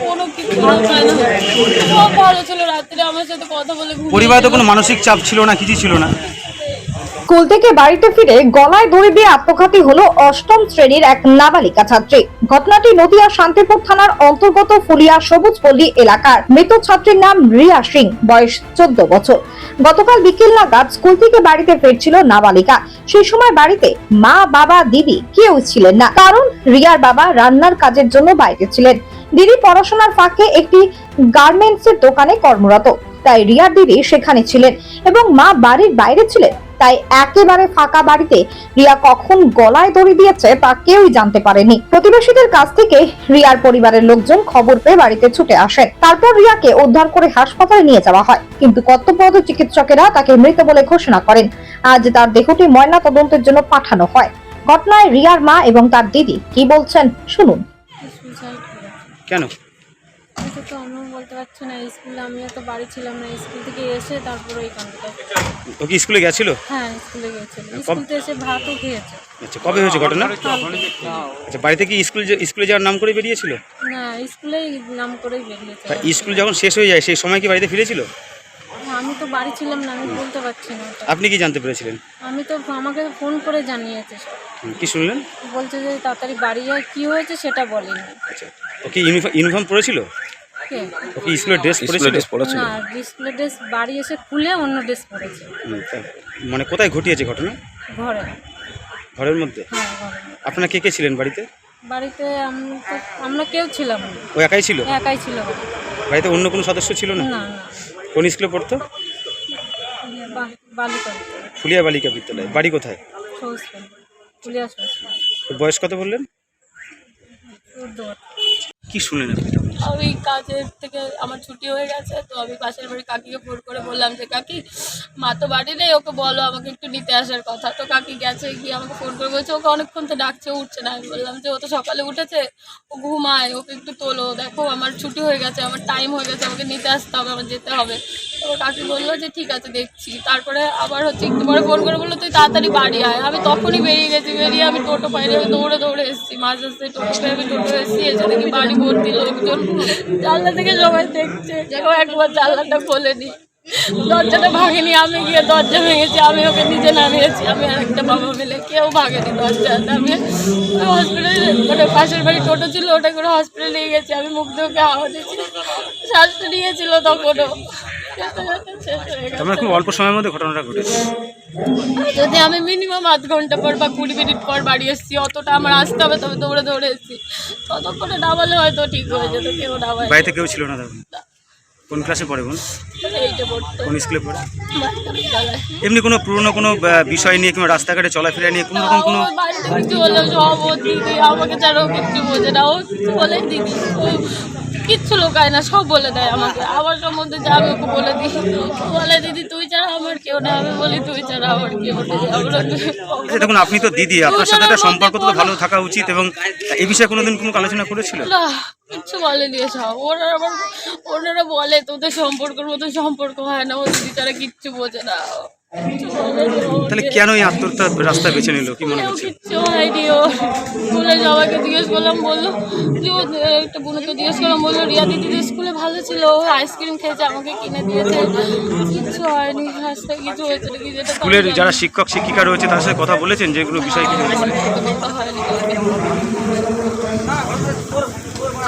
কোনো কিছু সব ভালো ছিল রাত্রে আমার সাথে কথা বলে পরিবারে তো কোনো মানসিক চাপ ছিল না কিছু ছিল না? স্কুল থেকে বাড়িতে ফিরে গলায় দড়ি দিয়ে আত্মঘাতী হলো অষ্টম শ্রেণির এক নাবালিকা ছাত্রী। ঘটনাটি নদিয়া শান্তিপুর থানার অন্তর্গত ফুলিয়া সবুজপল্লী এলাকার। মৃত ছাত্রীর নাম রিয়া সিং, বয়স চোদ্দ বছর। গতকাল বিকেল নাগাদ স্কুল থেকে বাড়িতে ফিরছিল নাবালিকা। সেই সময় বাড়িতে মা, বাবা, দিদি কেউ ছিলেন না। কারণ রিয়ার বাবা রান্নার কাজের জন্য বাইরে ছিলেন। দিদি পড়াশোনার ফাঁকে একটি গার্মেন্টসের দোকানে কর্মরত। তাই রিয়ার দিদি সেখানে ছিলেন এবং মা বাড়ির বাইরে ছিলেন। তাই একেবারে ফাঁকা বাড়িতে রিয়া কখন গলায় দড়ি দিয়েছে তা কেউই জানতে পারেনি। প্রতিবেশীদের কাছ থেকে রিয়ার পরিবারের লোকজন খবর পেয়ে বাড়িতে ছুটে আসেন তারপর রিয়াকে উদ্ধার করে হাসপাতালে নিয়ে যাওয়া হয়। কিন্তু কর্তব্যরত চিকিৎসকেরা তাকে মৃত বলে ঘোষণা করেন। আজ তার দেহটি ময়না তদন্তের জন্য পাঠানো হয়। ঘটনায় রিয়ার মা এবং তার দিদি কি বলছেন শুনুন। কেন? এটা তো আমিও বলতে পারছি না স্কুলে আমিও তো বাড়ি ছিলাম না স্কুল থেকে এসে তারপরে ওই কাণ্ডটা। ও কি স্কুলে গেছিল? হ্যাঁ স্কুলে গিয়েছিল স্কুল থেকে এসে ভাতও খেয়েছে। আচ্ছা কবে হয়েছে ঘটনা? আচ্ছা বাড়ি থেকে স্কুল স্কুলে যাওয়ার নাম করে বেরিয়েছিল? না স্কুলেই নাম করেই বেরিয়েছে। স্কুল যখন শেষ হয়ে যায় সেই সময় কি বাড়িতে ফিরেছিল? আমি তো বাড়ি ছিলাম না আমি বলতে পারছি না আপনি কি জানতে পেরেছিলেন? আমি তো আমাকে ফোন করে জানিয়েছে। কি শুনলেন? বলছে যে তাড়াতাড়ি বাড়ি যায় কি হয়েছে সেটা বলেনি। আচ্ছা ও কি ইউনিফর্ম ইউনিফর্ম পরেছিল? কে ও কি স্কুলের ড্রেস পরেছিল। না ডিসপ্লে ড্রেস বাড়ি এসে খুলে অন্য ড্রেস পরেছে। হুম, মানে কোথায় ঘটিয়েছে ঘটনা? ঘরে। ঘরের মধ্যে? হ্যাঁ ঘরে। আপনারা কে কে ছিলেন বাড়িতে? বাড়িতে তো আমরা কেউ ছিলাম না। ও একাই ছিল? একাই ছিল বাড়ি। বাড়িতে অন্য কোনো সদস্য ছিল না? না না। কোন স্কুলে পড়তো? বা- বালিকা ফুলিয়া বালিকা বিদ্যালয়। বাড়ি কোথায়? সহজ সহজ বয়স কত বললেন? চোদ্দ কি শুনলেন? আমি কাজের থেকে আমার ছুটি হয়ে গেছে, তো আমি পাশের বাড়ি কাকিকে ফোন করে বললাম যে, কাকি, মা তো বাড়ি নেই, ওকে বলো আমাকে একটু নিতে আসার কথা। তো কাকি গেছে, গিয়ে আমাকে ফোন করে বলছে, ওকে অনেকক্ষণ তো ডাকছে, উঠছে না। আমি বললাম যে, ও তো সকালে উঠেছে, ও ঘুমায়, ওকে একটু তোলো, দেখো আমার ছুটি হয়ে গেছে, আমার টাইম হয়ে গেছে, আমাকে নিতে আসতে হবে, আমার যেতে হবে। কাকি বলল যে, ঠিক আছে, দেখছি। তারপরে আবার হচ্ছে একটু পরে ফোন করে বলল, তুই তাড়াতাড়ি বাড়ি আয়। আমি তখনই বেরিয়ে গেছি, বেরিয়ে আমি টোটো পাইনি আমি দৌড়ে দৌড়ে এসেছি। মাঝ রাস্তায় টোটো পেয়ে আমি টোটো এসেছি, এসে দেখি বাড়ি ভর্তি লোকজন। জানলা থেকে সবাই দেখছে। কেউ একবার জানলাটা খোলেনি দরজাটা ভাঙেনি, আমি গিয়ে দরজা ভেঙেছি, আমি ওকে নিজে নামিয়েছি। আমি আর একটা বাবা মিলে কেউ ভাঙেনি দরজা আমি হসপিটালে মানে পাশের বাড়ি টোটো ছিল ওটা করে হসপিটালে নিয়ে গেছি। আমি মুখ ওকে হাওয়া দিচ্ছি শ্বাসটা নিয়েছিল তখনও। গেছে খুব অল্প সময়ের মধ্যে ঘটনাটা ঘটেছে। যদি আমি মিনিমাম আধ ঘণ্টা পর বা কুড়ি মিনিট পর বাড়ি এসেছি অতটা আমার আসতে হবে তবে দৌড়ে দৌড়ে এসেছি। ততক্ষণে নামালে হয়তো ঠিক হয়ে যেত কেউ নামায় বাড়িতে কেউ ছিল না তখন? কোন ক্লাসে পড়ে বোন? কোন স্কুলে পড়ে? এমনি কোনো পুরনো কোনো বিষয় নিয়ে কিংবা রাস্তাঘাটে চলাফেরা নিয়ে কোনো রকম কোনো কিছু আমাকে কিচ্ছু বোঝে না। ও বলে দিদি। ও কিচ্ছু লোকায় না সব বলে দেয় আমাকে। আমার সম্বন্ধে যা আমি ওকে বলে দিই বলে দিদি তুই ছাড়া আমার কেউ না আমি বলি তুই ছাড়া আমার কেউ আচ্ছা দেখুন আপনি তো দিদি। আপনার সাথে একটা সম্পর্ক তো ভালো থাকা উচিত এবং এই বিষয়ে কোনোদিন কোনো আলোচনা করেছিল না কিচ্ছু বলেনি এসব। ওনারা আবার ওনারা বলে তোদের সম্পর্কের মতো সম্পর্ক হয় না ও দিদি তারা কিচ্ছু বোঝে না। তাহলে কেন এই আত্মহত্যার রাস্তা বেছে নিল? কি মনে হচ্ছে? কিচ্ছু হয়নি ও স্কুলে সবাইকে জিজ্ঞেস করলাম বলল যে ও একটা বোনকে জিজ্ঞেস করলাম বলল রিয়া দিদি স্কুলে ভালো ছিল ও আইসক্রিম খেয়েছে আমাকে কিনে দিয়েছে। কিচ্ছু হয়নি রাস্তায় কিছু যেটা স্কুলের যারা শিক্ষক শিক্ষিকা রয়েছে তার সাথে কথা বলেছেন যেগুলো বিষয় কি? হয়নি।